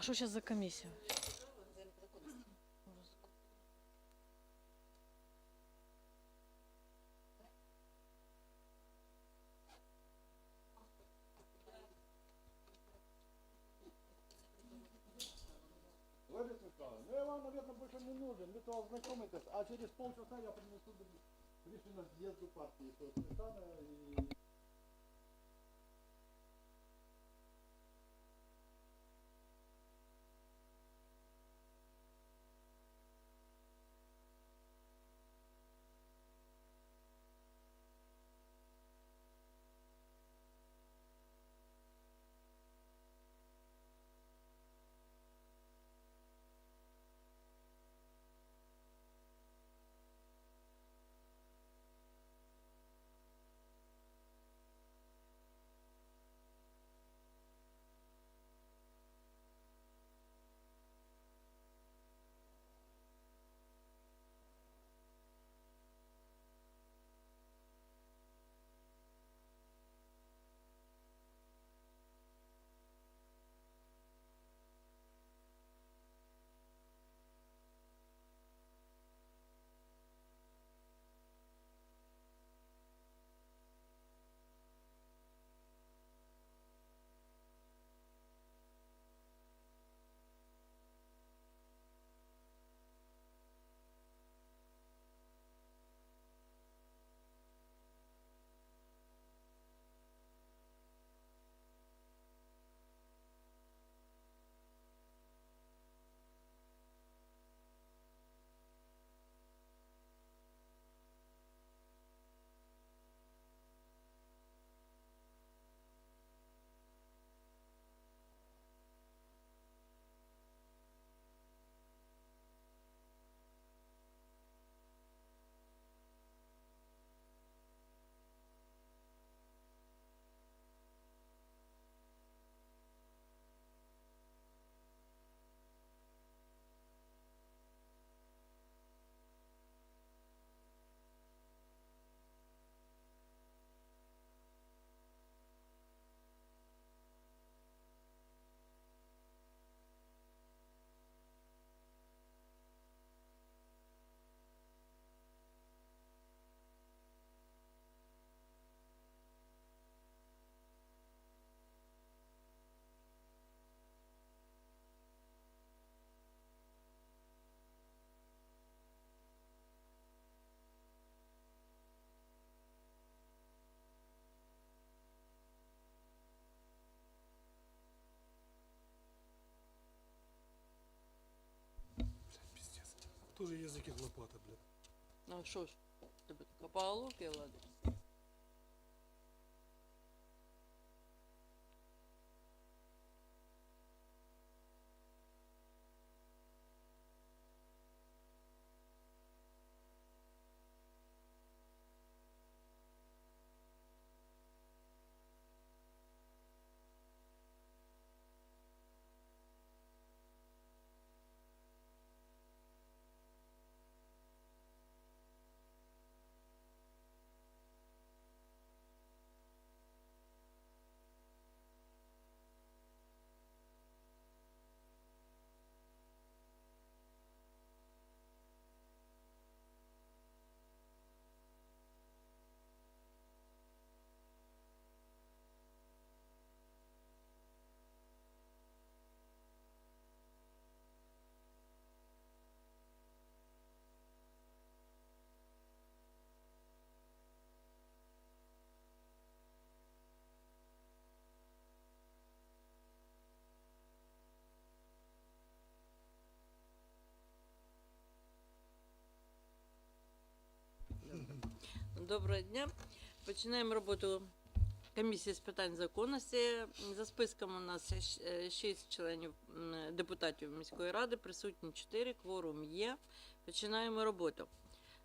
А що зараз за комісія? Лариса Михайловна, ну я вам, наверное, больше не нужен, вы то ознакомитесь, а через полчаса я принесу рішення з'їзду партії, то Сметана і... Тоже языки лопата, блядь. Ну що ж, тебе луки, ладно. Доброго дня. Починаємо роботу комісії з питань законності. За списком у нас щ- е, шість членів депутатів міської ради, присутні чотири, кворум є. Починаємо роботу.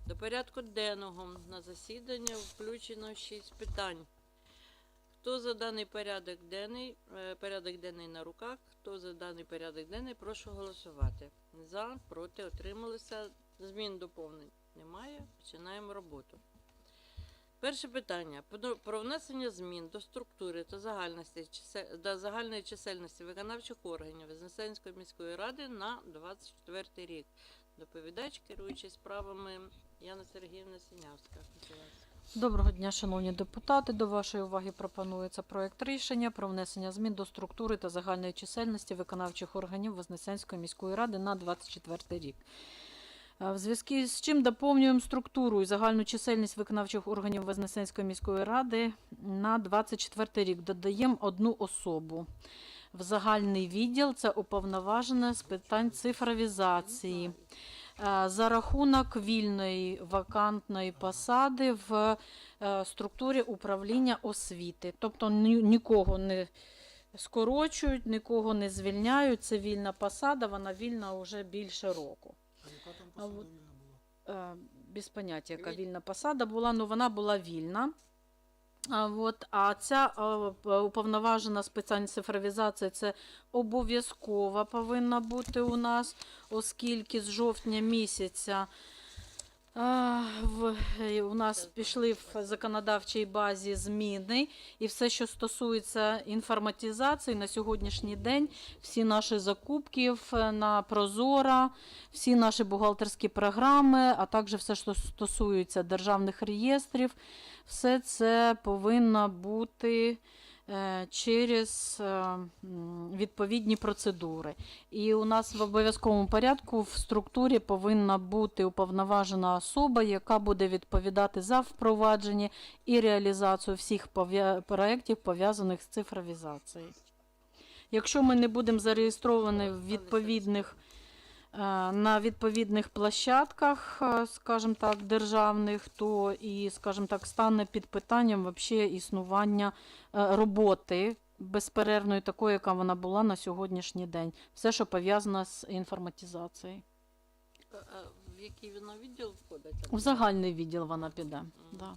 До порядку денного на засідання включено шість питань. Хто за даний порядок денний, е, порядок денний на руках, хто за даний порядок денний, прошу голосувати. За, проти, отрималися. Змін доповнень немає. Починаємо роботу. Перше питання про внесення змін до структури та загальності та загальної чисельності виконавчих органів Вознесенської міської ради на 24 рік. Доповідач, керуючий справами Яна Сергіївна Синявська. Доброго дня, шановні депутати. До вашої уваги пропонується проект рішення про внесення змін до структури та загальної чисельності виконавчих органів Вознесенської міської ради на 24 рік. Е, В зв'язку з чим доповнюємо структуру і загальну чисельність виконавчих органів Вознесенської міської ради на 24 рік. Додаємо одну особу. В загальний відділ це уповноважена з питань цифровізації. Е, За рахунок вільної вакантної посади в е, структурі управління освіти. Тобто нікого не скорочують, нікого не звільняють. Це вільна посада, вона вільна вже більше року. А посада от- вільна була? Е, Без поняття, яка Віль- вільна посада була, але вона була вільна. А, от, а ця е, уповноважена спеціальна цифровізація це обов'язкова повинна бути у нас, оскільки з жовтня місяця у нас пішли в законодавчій базі зміни, і все, що стосується інформатизації на сьогоднішній день, всі наші закупки на Прозора, всі наші бухгалтерські програми, а також все, що стосується державних реєстрів, все це повинно бути е, через е, відповідні процедури. І у нас в обов'язковому порядку в структурі повинна бути уповноважена особа, яка буде відповідати за впровадження і реалізацію всіх проєктів, пов'язаних з цифровізацією. Якщо ми не будемо зареєстровані в відповідних е, на відповідних площадках, е, скажімо так, державних, то і, скажімо так, стане під питанням вообще існування е, роботи безперервної, такої, яка вона була на сьогоднішній день. Все, що пов'язано з інформатизацією. В який вона відділ входить? В загальний відділ вона піде. Да.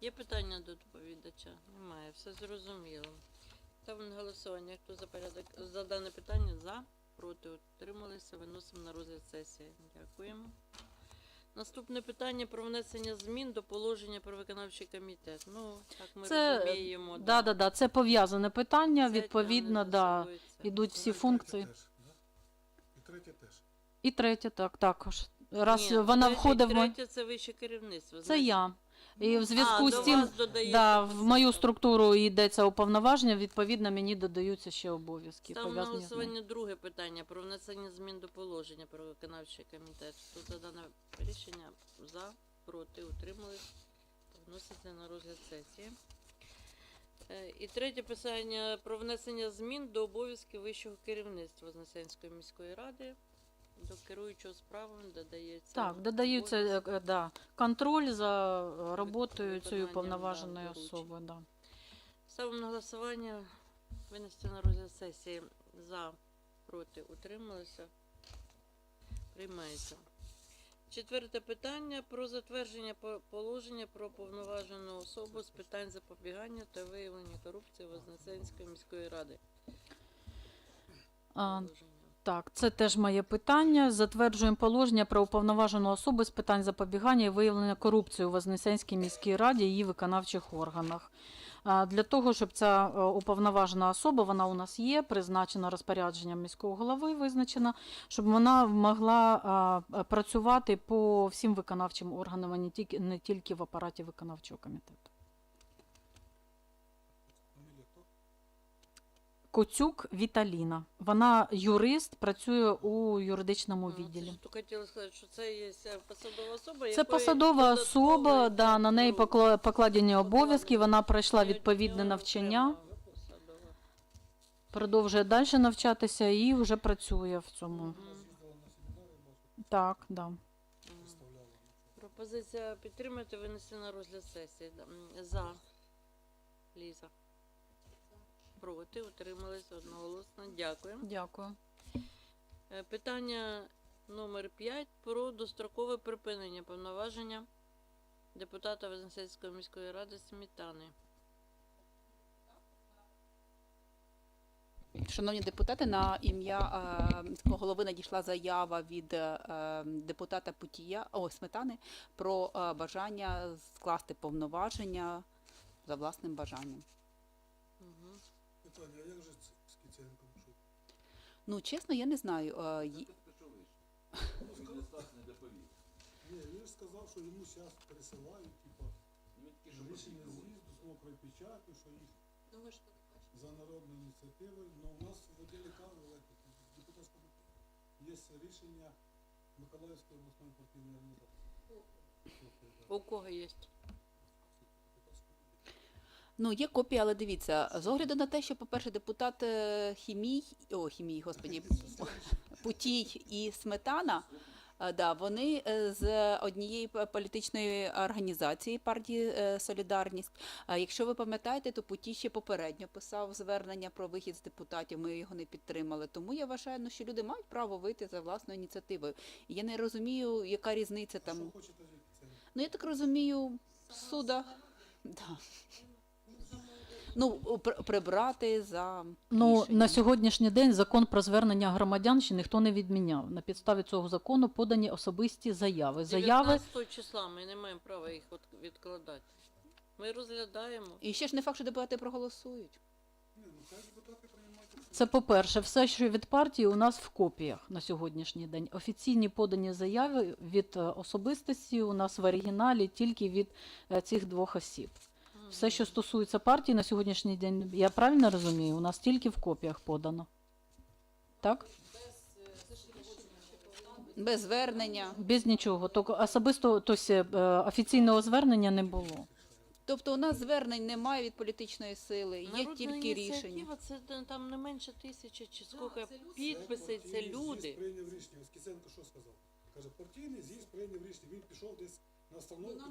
Є питання до доповідача? Немає, все зрозуміло. На голосування. Хто за порядок за дане питання? За, проти, утрималися, виносимо на розгляд сесії. Дякуємо. Наступне питання про внесення змін до положення про виконавчий комітет. Ну, так ми Це, розуміємо. Да, да, да, це пов'язане питання. Це Відповідно, да, Ну, всі і функції. теж, да? І третє теж. І третє, так, також. Раз Ні, вона третє- входить в Третє це вище керівництво. Це значить. я. І в зв'язку а, з до тим, вас додається да, в мою структуру йдеться уповноваження, відповідно, мені додаються ще обов'язки. Ставимо на пов'язані з ним. голосування друге питання про внесення змін до положення про виконавчий комітет. Хто за дане рішення за, проти, утримались, вноситься на розгляд сесії. Е, І третє питання про внесення змін до обов'язків вищого керівництва Вознесенської міської ради. До керуючого справами додається. Так, додаються обов'язок. е, да, контроль за е, роботою цієї да, особи. Да. Ставимо на голосування винести на розгляд сесії за, проти, утрималися. Приймається. Четверте питання про затвердження положення про повноважену особу з питань запобігання та виявлення корупції Вознесенської міської ради. А. Так, це теж моє питання. Затверджуємо положення про уповноважену особу з питань запобігання і виявлення корупції у Вознесенській міській раді і її виконавчих органах. Для того, щоб ця е, уповноважена особа, вона у нас є, призначена розпорядженням міського голови, визначена, щоб вона могла е, працювати по всім виконавчим органам, а не тільки в апараті виконавчого комітету. Фамілія хто? Коцюк Віталіна. Вона юрист, працює у юридичному Ну, відділі. Тільки хотіла сказати, що це є посадова особа, Це посадова особа, да, на неї ну, покладені обов'язки. Вона пройшла відповідне навчання, продовжує далі навчатися і вже працює в цьому. Так, да. Пропозиція підтримати винести на розгляд сесії. За. Ліза. Проти, утримались одноголосно. Дякую. Дякую. Е, Питання номер 5 про дострокове припинення повноваження депутата Вознесенської міської ради Смітани. Шановні депутати, на ім'я е, міського голови надійшла заява від е, депутата Путія о, Сметани про е, бажання скласти повноваження за власним бажанням. Питання, а як же з Кіценком? Ну, чесно, я не знаю. е, ї- Ні, він ж сказав, що йому зараз пересилають, типа, рішення з'їзду з мокрою печаттю, що їх за народною ініціативою. Ну, у нас в отделі в депутатському є рішення Миколаївської обласної партійної організації. У кого є? Ну, є копія, але дивіться, з огляду на те, що, по-перше, депутат е, Хімій, о, Хімій, господі, Путій і Сметана, е, да, вони е, з однієї політичної організації партії Солідарність. Якщо ви пам'ятаєте, то Путій ще попередньо писав звернення про вихід з депутатів. Ми його не підтримали. Тому я вважаю, ну, що люди мають право вийти за власною ініціативою. Я не розумію, яка різниця Там... Ну, я так розумію, в судах. Да. Ну, прибрати за Ну, рішенням. на сьогоднішній день закон про звернення громадян ще ніхто не відміняв. На підставі цього закону подані особисті заяви. Заяви 19 числа ми не маємо права їх відкладати. Ми розглядаємо. І ще ж не факт, що депутати проголосують. Ну рішення. Це по-перше, все, що від партії, у нас в копіях на сьогоднішній день. Офіційні подані заяви від е, особистості у нас в оригіналі тільки від е, цих двох осіб. Все, що стосується партії на сьогоднішній день, я правильно розумію, у нас тільки в копіях подано. Так? Без звернення. Без нічого. Тільки особисто тобто, е, офіційного звернення не було. Тобто у нас звернень немає від політичної сили, є Народна тільки рішення. ініціатива це та- там не менше тисячі чи скільки підписей, це Партійний люди. З'їзд прийняв рішення. Ось Кіценко що сказав? Каже, партійний з'їзд прийняв рішення. Він пішов десь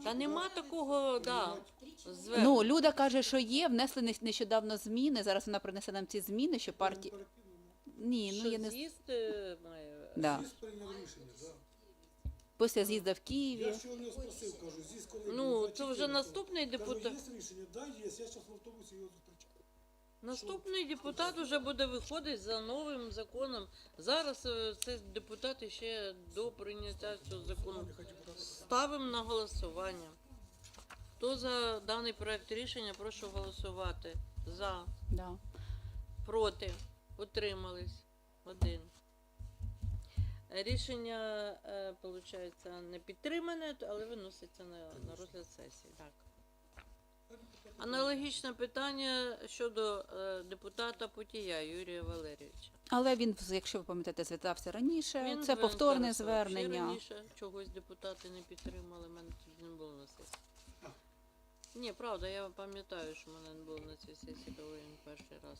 Та нема такого, да, звернення. Ну, Люда каже, що є, внесли не- нещодавно зміни. Зараз вона принесе нам ці зміни, що партії. Ні, ну я не з'їзд е, має. да. З'їзд прийняв рішення, так. Після з'їзду в Я Києві. ще у нього спросив, кажу, з'їзд коли Ну, буде? це вже 24-го. наступний Кажу, депутат. є рішення? Да, є. Я зараз в автобусі його зустрічаю. Наступний депутат вже буде виходити за новим законом. Зараз е, це депутати ще до прийняття цього закону. Ставимо на голосування. Хто за даний проект рішення, прошу голосувати. За, Да. проти, утримались. Один. Рішення, е, виходить, не підтримане, але виноситься на, на розгляд сесії. Так. Аналогічне питання щодо е, депутата Путія Юрія Валерійовича. Але він, якщо ви пам'ятаєте, звітався раніше. Він Це повторне зараз, Ще звернення. раніше чогось депутати не підтримали, мене тоді не було на сесії. Ні, правда, я пам'ятаю, що мене не було на цій сесії, коли він перший раз.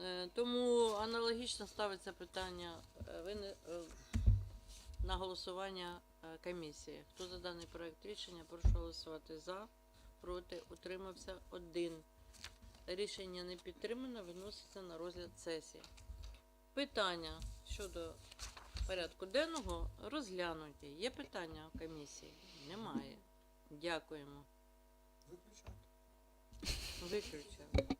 Е, Тому аналогічно ставиться питання е, ви не- е, на голосування е, комісії. Хто за даний проект рішення, прошу голосувати за, проти, утримався один. Рішення не підтримано, виноситься на розгляд сесії. Питання щодо порядку денного розглянуті. Є питання у комісії? Немає. Дякуємо. Виключати. Виключили.